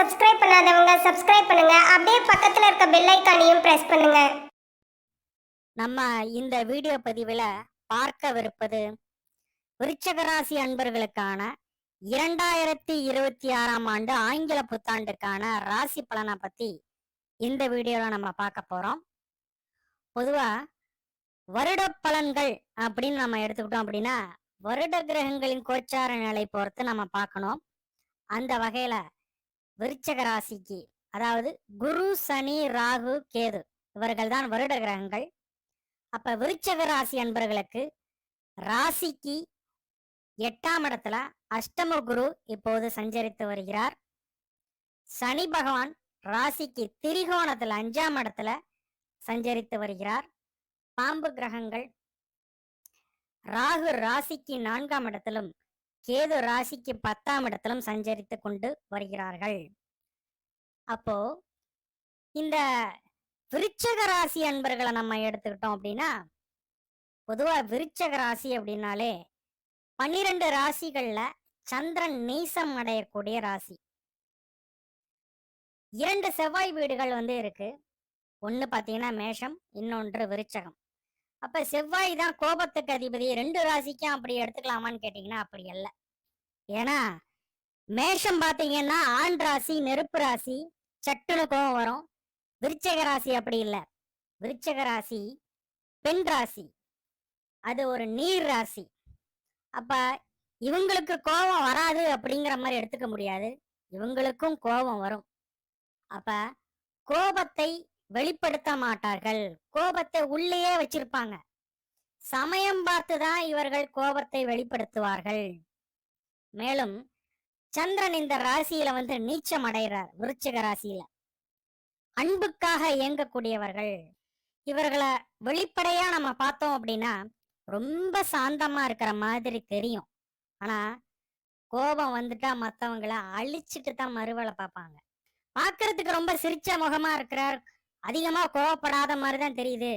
Subscribe பண்ணாதவங்க subscribe பண்ணுங்க. அப்படியே பக்கத்துல இருக்க பெல் ஐக்கானையும் பிரஸ் பண்ணுங்க. நம்ம இந்த வீடியோ பதிவில் பார்க்கவிருப்பது விருச்சகராசி அன்பர்களுக்கான இரண்டாயிரத்தி இருபத்தி ஆறாம் ஆண்டு ஆங்கில புத்தாண்டுக்கான ராசி பலனை பத்தி இந்த வீடியோல நம்ம பார்க்க போறோம். பொதுவா வருட பலன்கள் அப்படின்னு நம்ம எடுத்துக்கிட்டோம் அப்படின்னா வருட கிரகங்களின் கோச்சார நிலை பொறுத்து நம்ம பார்க்கணும். அந்த வகையில விருச்சக ராசிக்கு அதாவது குரு சனி ராகு கேது இவர்கள் தான் வருட கிரகங்கள். அப்ப விருச்சக ராசி அன்பர்களுக்கு ராசிக்கு எட்டாம் இடத்துல அஷ்டம குரு இப்போது சஞ்சரித்து வருகிறார். சனி பகவான் ராசிக்கு திரிகோணத்துல அஞ்சாம் இடத்துல சஞ்சரித்து வருகிறார். பாம்பு கிரகங்கள் ராகு ராசிக்கு நான்காம் இடத்திலும் கேது ராசிக்கு பத்தாம் இடத்திலும் சஞ்சரித்து கொண்டு வருகிறார்கள். அப்போ இந்த விருச்சக ராசி அன்பர்களை நம்ம எடுத்துக்கிட்டோம் அப்படின்னா பொதுவா விருச்சக ராசி அப்படின்னாலே பன்னிரண்டு ராசிகள்ல சந்திரன் நீசம் அடையக்கூடிய ராசி. இரண்டு செவ்வாய் வீடுகள் வந்து இருக்கு. ஒன்னு பாத்தீங்கன்னா மேஷம் இன்னொன்று விருச்சகம். அப்ப செவ்வாய் தான் கோபத்துக்கு அதிபதி. ரெண்டு ராசிக்கும் அப்படி எடுத்துக்கலாமான்னு கேட்டீங்கன்னா அப்படி அல்ல. ஏன்னா மேஷம் பாத்தீங்கன்னா ஆண் ராசி நெருப்பு ராசி சட்டுன்னு கோபம் வரும். விருச்சக ராசி அப்படி இல்லை. விருச்சக ராசி பெண் ராசி. அது ஒரு நீர் ராசி. அப்ப இவங்களுக்கு கோபம் வராது அப்படிங்கிற மாதிரி எடுத்துக்க முடியாது. இவங்களுக்கும் கோபம் வரும். அப்ப கோபத்தை வெளிப்படுத்த மாட்டார்கள். கோபத்தை உள்ளேயே வச்சிருப்பாங்க. சமயம் பார்த்து தான் இவர்கள் கோபத்தை வெளிப்படுத்துவார்கள். மேலும் சந்திரன் இந்த ராசியில வந்து நீச்சம் அடைகிறார் விருச்சிக ராசியில. அன்புக்காக இயங்கக்கூடியவர்கள். இவர்களை வெளிப்படையா நம்ம பார்த்தோம் அப்படின்னா ரொம்ப சாந்தமா இருக்கிற மாதிரி தெரியும். ஆனா கோபம் வந்துட்டா மத்தவங்கள அழிச்சிட்டு தான் மறுவலை பார்ப்பாங்க. பார்க்கறதுக்கு ரொம்ப சிரிச்ச முகமா இருக்கிறார் அதிகமா கோவப்படாத மாதிரி தான் தெரியுது.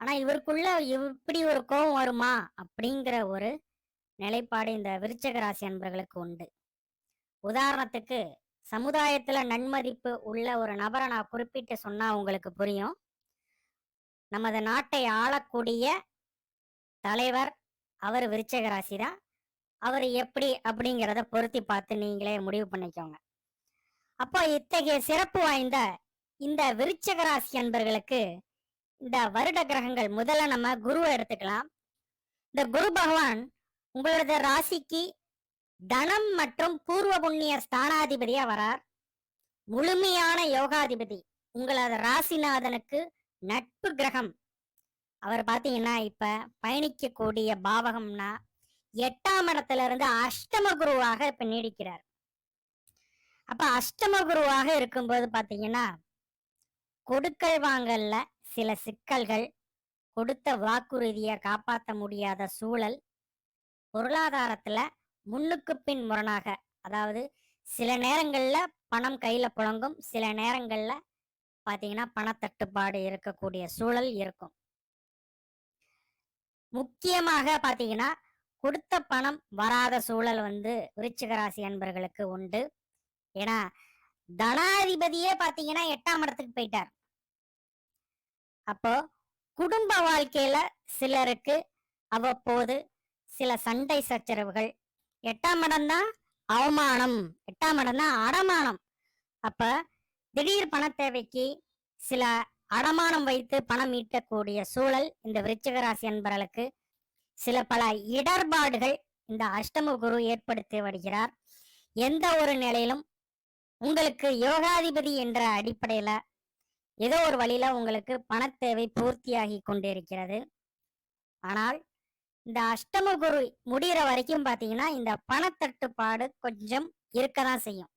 ஆனா இவருக்குள்ள இப்படி ஒரு கோபம் வருமா? அப்படிங்கிற ஒரு நிலைப்பாடு இந்த விருச்சக ராசி அன்பர்களுக்கு உண்டு. உதாரணத்துக்கு சமுதாயத்துல நன்மதிப்பு உள்ள ஒரு நபரை நான் குறிப்பிட்டு சொன்னா உங்களுக்கு புரியும். நமது நாட்டை ஆளக்கூடிய தலைவர் அவர் விருச்சக ராசி தான் அவர் எப்படி அப்படிங்கிறத பொருத்தி பார்த்து நீங்களே முடிவு பண்ணிக்கோங்க. அப்போ இத்தகைய சிறப்பு வாய்ந்த இந்த விருச்சக ராசி அன்பர்களுக்கு இந்த வருட கிரகங்கள் முதல்ல நம்ம குருவை எடுத்துக்கலாம். இந்த குரு பகவான் உங்களோட ராசிக்கு தனம் மற்றும் பூர்வ புண்ணிய ஸ்தானாதிபதியா வரார். முழுமையான யோகாதிபதி. உங்களது ராசிநாதனுக்கு நட்பு கிரகம். அவர் பாத்தீங்கன்னா இப்ப பயணிக்கக்கூடிய பாவகம்னா எட்டாம் இடத்துல இருந்து அஷ்டம குருவாக இப்ப நீடிக்கிறார். அப்ப அஷ்டம குருவாக இருக்கும்போது பாத்தீங்கன்னா கொடுக்கல் வாங்கல்ல சில சிக்கல்கள் கொடுத்த வாக்குறுதியை காப்பாற்ற முடியாத சூழல் பொருளாதாரத்துல முன்னுக்கு பின் முரணாக அதாவது சில நேரங்கள்ல பணம் கையில புழங்கும் சில நேரங்கள்ல பாத்தீங்கன்னா பணத்தட்டுப்பாடு இருக்கக்கூடிய சூழல் இருக்கும். முக்கியமாக பாத்தீங்கன்னா கொடுத்த பணம் வராத சூழல் வந்து விருச்சிக ராசி அன்பர்களுக்கு உண்டு. ஏன்னா தனாதிபதியே பாத்தீங்கன்னா எட்டாம் இடத்துக்கு போயிட்டார். அப்போ குடும்ப வாழ்க்கையில சிலருக்கு அவ்வப்போது சில சண்டை சச்சரவுகள். எட்டாம் இடம் தான் அவமானம். எட்டாம் இடம் தான் அடமானம். அப்ப திடீர் பண தேவைக்கு சில அடமானம் வைத்து பணம் ஈட்டக்கூடிய சூழல் இந்த விருச்சிக ராசி சில பல இடர்பாடுகள் இந்த அஷ்டம குரு ஏற்படுத்தி வருகிறார். எந்த ஒரு நிலையிலும் உங்களுக்கு யோகாதிபதி என்ற அடிப்படையில ஏதோ ஒரு வழியில உங்களுக்கு பணத்தேவை பூர்த்தியாகி கொண்டிருக்கிறது. ஆனால் இந்த அஷ்டம குரு முடிகிற வரைக்கும் பாத்தீங்கன்னா இந்த பணத்தட்டுப்பாடு கொஞ்சம் இருக்கதான் செய்யும்.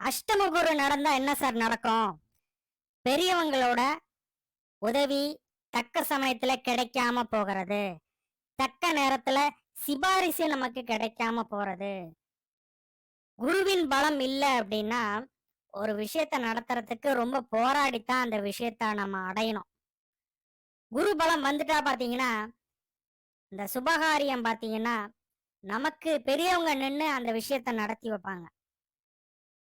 அஷ்டம குரு நடந்தா என்ன சார் நடக்கும்? பெரியவங்களோட உதவி தக்க சமயத்துல கிடைக்காம போகிறது. தக்க நேரத்துல சிபாரிசு நமக்கு கிடைக்காம போறது. குருவின் பலம் இல்லை அப்படின்னா ஒரு விஷயத்த நடத்துறதுக்கு ரொம்ப போராடித்தான் அந்த விஷயத்த நம்ம அடையணும். குரு பலம் வந்துட்டா பாத்தீங்கன்னா இந்த சுபகாரியம் பாத்தீங்கன்னா நமக்கு பெரியவங்க நின்று அந்த விஷயத்த நடத்தி வைப்பாங்க.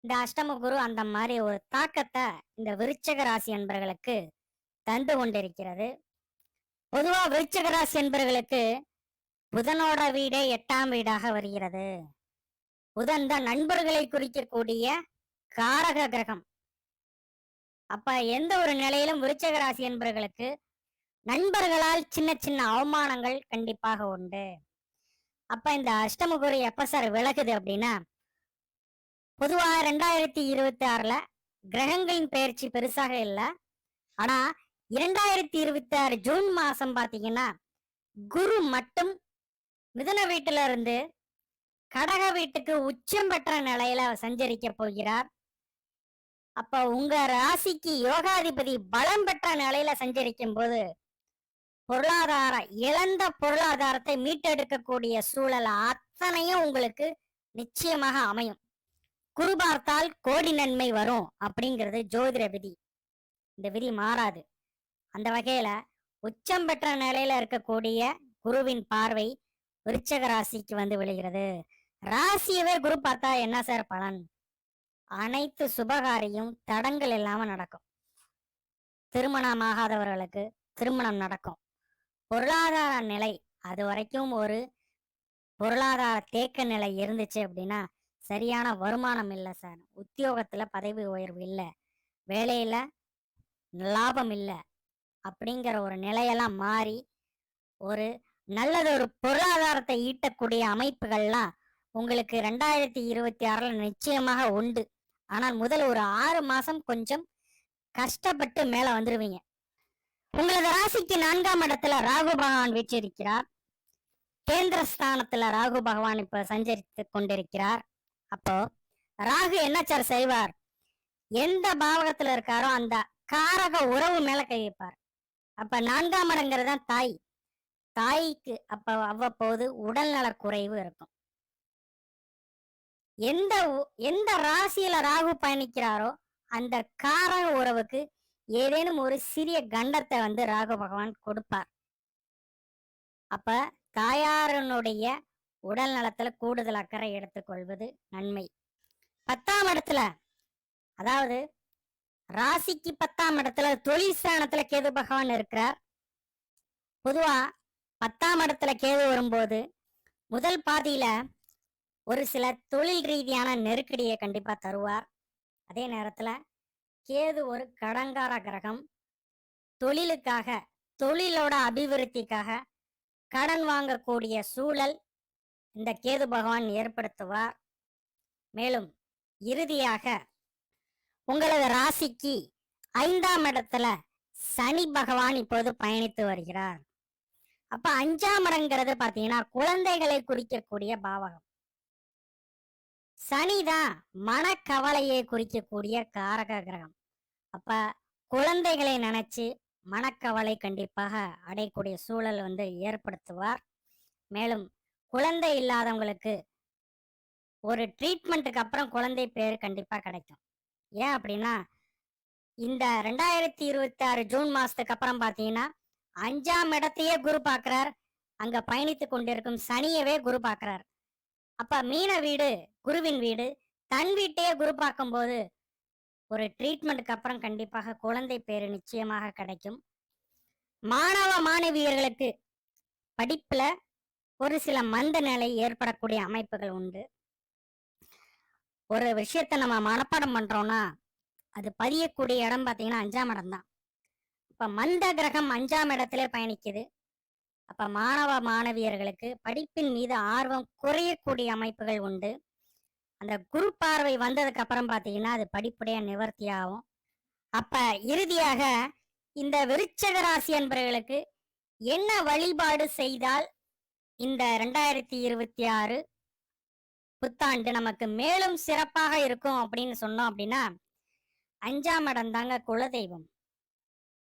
இந்த அஷ்டம குரு அந்த மாதிரி ஒரு தாக்கத்தை இந்த விருச்சக ராசி என்பர்களுக்கு தந்து கொண்டிருக்கிறது. பொதுவா விருச்சக ராசி என்பர்களுக்கு புதனோட வீடே எட்டாம் வீடாக வருகிறது. புதன் தான் நண்பர்களை குறிக்கக்கூடிய காரக கிரகம் அப்ப எந்த ஒரு நிலையிலும் விருச்சக ராசி என்பவர்களுக்கு நண்பர்களால் சின்ன சின்ன அவமானங்கள் கண்டிப்பாக உண்டு. அப்ப இந்த அஷ்டமகுரு எப்ப சார் விலகுது அப்படின்னா பொதுவா ரெண்டாயிரத்தி இருபத்தி ஆறுல கிரகங்களின் பயிற்சி பெருசாக இல்லை. ஆனா இரண்டாயிரத்தி இருபத்தி ஆறு ஜூன் மாசம் பாத்தீங்கன்னா குரு மட்டும் மிதன வீட்டுல இருந்து கடக வீட்டுக்கு உச்சம் பெற்ற நிலையில சஞ்சரிக்க போகிறார். அப்ப உங்க ராசிக்கு யோகாதிபதி பலம் பெற்ற நிலையில சஞ்சரிக்கும் போது பொருளாதார இழந்த பொருளாதாரத்தை மீட்டெடுக்கக்கூடிய சூழல் அத்தனையும் உங்களுக்கு நிச்சயமாக அமையும். குரு பார்த்தால் கோடி நன்மை வரும் அப்படிங்கிறது ஜோதிட விதி. இந்த விதி மாறாது. அந்த வகையில உச்சம் பெற்ற நிலையில இருக்கக்கூடிய குருவின் பார்வை விருச்சக ராசிக்கு வந்து விழுகிறது. ராசியவே குரு பார்த்தா என்ன சார் பலன்? அனைத்து சுபகாரியும் தடங்கள் இல்லாம நடக்கும். திருமணமாகாதவர்களுக்கு திருமணம் நடக்கும். பொருளாதார நிலை அது வரைக்கும் ஒரு பொருளாதார தேக்க நிலை இருந்துச்சு அப்படின்னா சரியான வருமானம் இல்லை சார் உத்தியோகத்துல பதவி உயர்வு இல்லை. வேலையில லாபம் இல்லை. அப்படிங்கிற ஒரு நிலையெல்லாம் மாறி ஒரு நல்லது ஒரு பொருளாதாரத்தை ஈட்டக்கூடிய அமைப்புகள்லாம் உங்களுக்கு ரெண்டாயிரத்தி இருபத்தி ஆறுல நிச்சயமாக உண்டு. ஆனால் முதல் ஒரு ஆறு மாசம் கொஞ்சம் கஷ்டப்பட்டு மேல வந்துருவீங்க. உங்களது ராசிக்கு நான்காம் இடத்துல ராகு பகவான் வீற்றிருக்கிறார். கேந்திர ஸ்தானத்துல ராகு பகவான் இப்ப சஞ்சரித்து கொண்டிருக்கிறார். அப்போ ராகு என்ன சார் செய்வார்? எந்த பாவகத்துல இருக்காரோ அந்த காரக உறவு மேல கை வைப்பார். அப்ப நான்காம் இடங்கிறது தான் தாய். தாய்க்கு அப்ப அவ்வப்போது உடல்நல குறைவு இருக்கும். எந்த எந்த ராசியில ராகு பயணிக்கிறாரோ அந்த காரக உறவுக்கு ஏதேனும் ஒரு சிறிய கண்டத்தை வந்து ராகு பகவான் கொடுப்பார். அப்ப தாயாரனுடைய உடல் நலத்துல கூடுதல் அக்கறை எடுத்துக்கொள்வது நன்மை. பத்தாம் இடத்துல அதாவது ராசிக்கு பத்தாம் இடத்துல தொழில் ஸ்தானத்துல கேது பகவான் இருக்கிறார். பொதுவா பத்தாம் இடத்துல கேது வரும்போது முதல் பாதியில ஒரு சில தொழில் ரீதியான நெருக்கடியை கண்டிப்பா தருவார். அதே நேரத்துல கேது ஒரு கடங்கார கிரகம். தொழிலுக்காக தொழிலோட அபிவிருத்திக்காக கடன் வாங்கக்கூடிய சூழல் இந்த கேது பகவான் ஏற்படுத்துவார். மேலும் இறுதியாக உங்களது ராசிக்கு ஐந்தாம் இடத்துல சனி பகவான் இப்போது பயணித்து வருகிறார். அப்ப அஞ்சாம் இடங்கிறது பாத்தீங்கன்னா குழந்தைகளை குறிக்கக்கூடிய பாவகம். சனிதான் மனக்கவலையை குறிக்கக்கூடிய காரக கிரகம். அப்ப குழந்தைகளை நினைச்சு மனக்கவலை கண்டிப்பாக அடையக்கூடிய சூழல் வந்து ஏற்படுத்துவார். மேலும் குழந்தை இல்லாதவங்களுக்கு ஒரு ட்ரீட்மெண்ட்டுக்கு அப்புறம் குழந்தை பேர் கண்டிப்பா கிடைக்கும். ஏன் அப்படின்னா இந்த ரெண்டாயிரத்தி இருபத்தி ஆறு ஜூன் மாசத்துக்கு அப்புறம் பாத்தீங்கன்னா அஞ்சாம் இடத்தையே குரு பார்க்குறார். அங்க பயணித்து கொண்டிருக்கும் சனியவே குரு பார்க்குறார். அப்ப மீன வீடு குருவின் வீடு தன் வீட்டையே குரு பார்க்கும்போது ஒரு ட்ரீட்மெண்ட்டுக்கு அப்புறம் கண்டிப்பாக குழந்தை பேரு நிச்சயமாக கிடைக்கும். மாணவ மாணவியர்களுக்கு படிப்புல ஒரு சில மந்த நிலை ஏற்படக்கூடிய அமைப்புகள் உண்டு. ஒரு விஷயத்த நம்ம மனப்பாடம் பண்றோம்னா அது பதியக்கூடிய இடம் பார்த்தீங்கன்னா அஞ்சாம் இடம் தான். இப்ப மந்த கிரகம் அஞ்சாம் இடத்திலே பயணிக்குது. அப்ப மாணவ மாணவியர்களுக்கு படிப்பின் மீது ஆர்வம் குறையக்கூடிய அமைப்புகள் உண்டு. அந்த குரு பார்வை வந்ததுக்கு அப்புறம் பாத்தீங்கன்னா அது படிப்புடைய நிவர்த்தி ஆகும் அப்ப இறுதியாக இந்த விருச்சக ராசி என்பவர்களுக்கு என்ன வழிபாடு செய்தால் இந்த ரெண்டாயிரத்தி இருபத்தி ஆறு புத்தாண்டு நமக்கு மேலும் சிறப்பாக இருக்கும் அப்படின்னு சொன்னோம் அப்படின்னா அஞ்சாம் இடம் தாங்க குலதெய்வம்.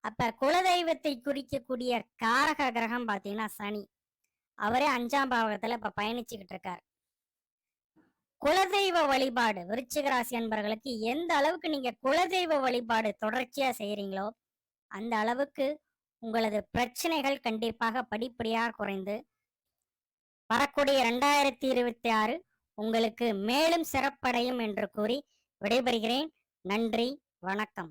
அப்ப குலதெய்வத்தை குறிக்கக்கூடிய காரக கிரகம் பாத்தீங்கன்னா சனி. அவரே அஞ்சாம் பாவகத்துல இப்ப பயணிச்சுக்கிட்டு இருக்கார். குலதெய்வ வழிபாடு விருச்சிக ராசி அன்பர்களுக்கு எந்த அளவுக்கு நீங்க குலதெய்வ வழிபாடு தொடர்ச்சியா செய்யறீங்களோ அந்த அளவுக்கு உங்களது பிரச்சனைகள் கண்டிப்பாக படிப்படியாக குறைந்து வரக்கூடிய ரெண்டாயிரத்தி இருபத்தி ஆறு உங்களுக்கு மேலும் சிறப்படையும் என்று கூறி விடைபெறுகிறேன். நன்றி வணக்கம்.